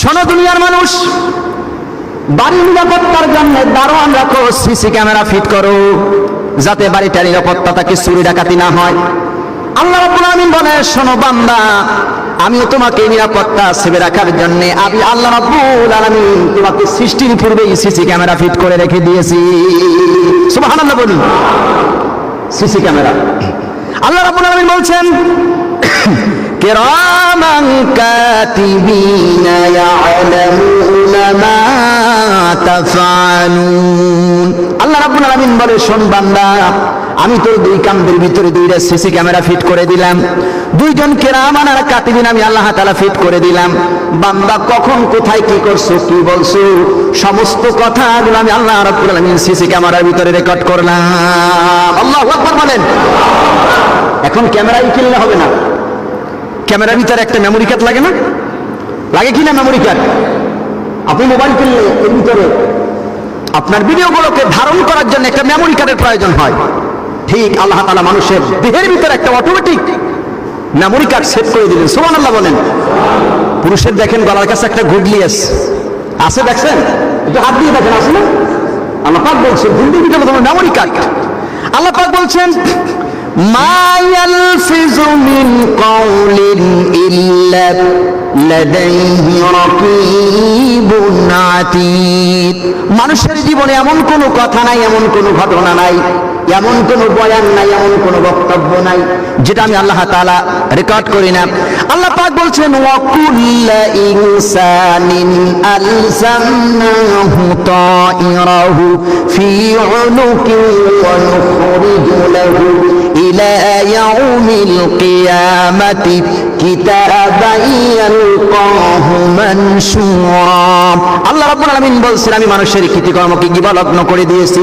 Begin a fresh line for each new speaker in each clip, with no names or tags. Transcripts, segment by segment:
শোনো দুনিয়ার মানুষ, বাড়ির নিরাপত্তার জন্য দারোয়ান রাখো, সিসি ক্যামেরা ফিট করো, যাতে বাড়িটার নিরাপত্তা তাকে চুরি ডাকাতি না হয়। আল্লাহ বলে, শোনো বান্দা, আমিও তোমাকে নিরাপত্তা সেবে রাখার জন্য আমি আল্লাহ রাব্বুল আলামিন তোমাকে সৃষ্টির পূর্বেই সিসি ক্যামেরা ফিট করে রেখে দিয়েছি। সুবহানাল্লাহ বলুন সিসি ক্যামেরা। আল্লাহ রাব্বুল আলামিন বলছেন কিরামান কাতিবিনা ইয়ালামুনা মা তাফআলুন আল্লাহ রাব্বুল আলামিন বলে, শোন বান্দা, আমি তোর দুই কামদের ভিতরে দুইটা সিসি ক্যামেরা ফিট করে দিলাম। দুইজন কেরামান আর কাতিবিন আমি আল্লাহ তাআলা ফিট করে দিলাম। বান্দা, কখন, কোথায়, কি করছ, কি বলছো? সমস্ত কথাগুলো আমি আল্লাহ রাব্বুল আলামিন সিসি ক্যামেরার ভিতরে রেকর্ড করলাম। আল্লাহু বলেন। এখন ক্যামেরাই কিনলে হবে না। ক্যামেরার ভিতরে একটা মেমোরি কার্ড লাগে না? লাগে কি না মেমোরি কার্ড আপনি মোবাইল কিনলে এর ভিতরে আপনার ভিডিওগুলোকে ধারণ করার জন্য একটা মেমোরি কার্ডের প্রয়োজন হয়। ঠিক আল্লাহ তালা মানুষের দেহের ভিতরে একটা অটোমেটিক মেমোরি কার্ড সেট করে দিলেন। সুবহান আল্লাহ বলেন। পুরুষের দেখেন, গলার কাছে একটা গুডলি আছে আছে দেখছেন? একটু হাত দিয়ে দেখেন আসলে আল্লাহ পাক বলছেন হিন্দি ভিতরে মেমোরি কার্ড আল্লাহ পাক বলছেন মিন মানুষের জীবনে এমন কোনো কথা নাই, এমন কোনো ঘটনা নাই, এমন কোনো বয়ান নাই, এমন কোনো বক্তব্য নাই, যেটা আমি আল্লাহ তাআলা রেকর্ড করি না। আল্লাহ পাক বলছেন ওয়াকুল্লা ইলা ইয়াউমিল কিয়ামাতি কিতাবান ইয়ালকাহু মানশুরা আল্লাহ রাব্বুল আলামিন বলছেন, আমি মানুষের কৃতিকর্মকে গিবালগ্ন করে দিয়েছি।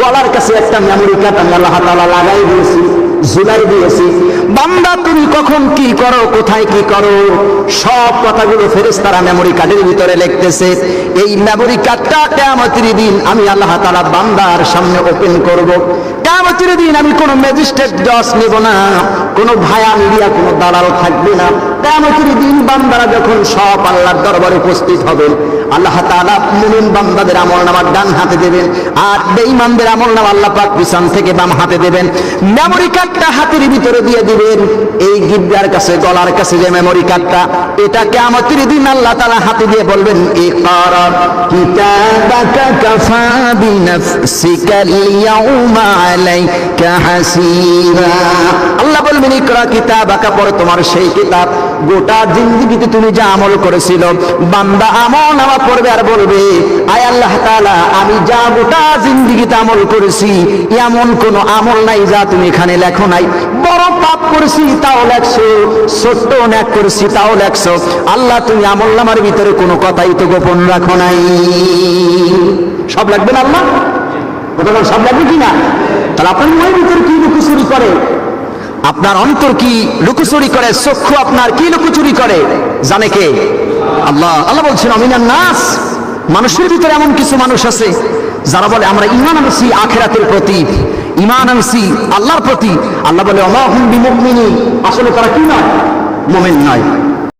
গলার কাছে একটা মেমোরি কার্ড আমি আল্লাহ তাআলা লাগাই দিয়েছি। জুলাই দিয়েছি। বান্দা, তুমি কখন কি করো, কোথায় কি করো? সব কথাগুলো ফেরেস তারা মেমোরি কার্ডের ভিতরে লিখতেছে। এই মেমোরি কার্ডটা কেমতির দিন আমি আল্লাহ তালা বান্দার সামনে ওপেন করব। কেমতির দিন আমি কোনো ম্যাজিস্ট্রেট জজ নেব না। কোনো ভায়া মিডিয়া, কোনো দালাল থাকবে না। কিয়ামতের দিন বান্দারা যখন সব আল্লাহর দরবারে উপস্থিত হবেন আল্লাহ তাআলা মুমিন বান্দাদের আমলনামা ডান হাতে দেবেন, আর বেঈমানদের আমলনামা আল্লাহ পাক পিছন থেকে বাম হাতে দেবেন। মেমোরি কার্ডটা হাতের ভিতরে দিয়ে দিবেন। এই গিদ্দার কাছে, গলার কাছে যে মেমোরি কার্ডটা, এটা কিয়ামতের দিন আল্লাহ তালা হাতে দিয়ে বলবেন ইকরা কিতাবাকা কাফা বিনাফসিকা আলাইকা হাসিবা বলবেন ইকরা কিতাবাকা পড়ো তোমার সেই কিতাব। গোটা জিন্দেগিতে তুমি যা আমল করেছিল, বান্দা আমল নামা পড়বে আর বলবে, আয় আল্লাহ তাআলা, আমি যা গোটা জিন্দেগিতে আমল করেছি, এমন কোন আমল নাই যা তুমি এখানে লেখো নাই। বড় পাপ করেছি, তাও লেখছো, ছোট্ট অনেক করেছি, তাও লেখছো। আল্লাহ, তুমি আমল নামার ভিতরে কোনো কথাই তো গোপন রাখো নাই। সব লাগবে না আল্লাহ? সব লাগবে কি না? তাহলে আপনার মনের ভিতরে কি লুকোচুরি করে আপনার অন্তর কি লুকুচুরি করে, চক্ষু আপনার কি লুকুচুরি করে? জানে কে? আল্লাহ। আল্লাহ বলছেন অমিনার নাস। মানুষের ভিতরে এমন কিছু মানুষ আছে, যারা বলে, আমরা ইমান আনছি আখেরাতের প্রতি ইমান আনছি আল্লাহর প্রতি। আল্লাহ বলে, অমাহুম আসলে তারা কি নয়? মোমেন নয়।